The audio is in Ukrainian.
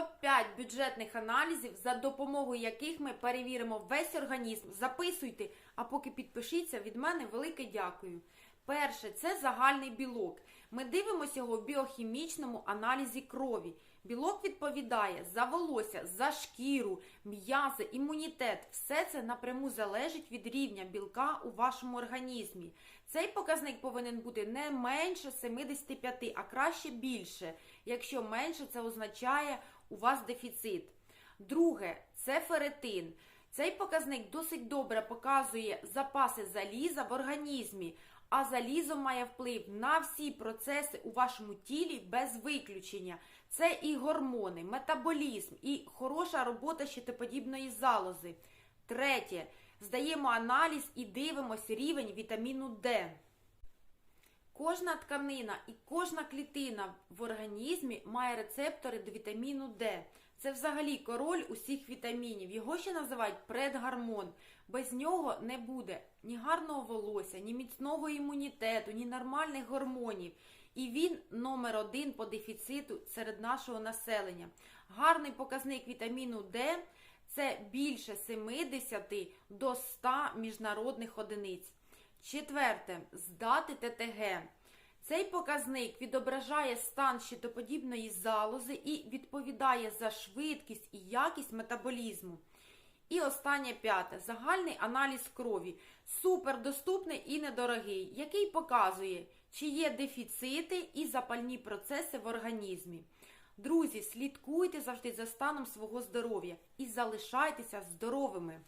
топ-5 бюджетних аналізів, за допомогою яких ми перевіримо весь організм. Записуйте, а поки підпишіться, від мене велике дякую. Перше це загальний білок. Ми дивимося його в біохімічному аналізі крові. Білок відповідає за волосся, за шкіру, м'язи, імунітет. Все це напряму залежить від рівня білка у вашому організмі. Цей показник повинен бути не менше 75, а краще більше. Якщо менше, це означає у вас дефіцит. Друге це феретин. Цей показник досить добре показує запаси заліза в організмі, а залізо має вплив на всі процеси у вашому тілі без виключення. Це і гормони, метаболізм, і хороша робота щитоподібної залози. Третє. Здаємо аналіз і дивимося рівень вітаміну Д. Кожна тканина і кожна клітина в організмі має рецептори до вітаміну Д. Це взагалі король усіх вітамінів. Його ще називають предгармон. Без нього не буде ні гарного волосся, ні міцного імунітету, ні нормальних гормонів. І він номер один по дефіциту серед нашого населення. Гарний показник вітаміну Д це більше 70 до 100 міжнародних одиниць. Четверте, здати ТТГ. Цей показник відображає стан щитоподібної залози і відповідає за швидкість і якість метаболізму. І останнє п'яте загальний аналіз крові. Супер доступний і недорогий, який показує, чи є дефіцити і запальні процеси в організмі. Друзі, слідкуйте завжди за станом свого здоров'я і залишайтеся здоровими.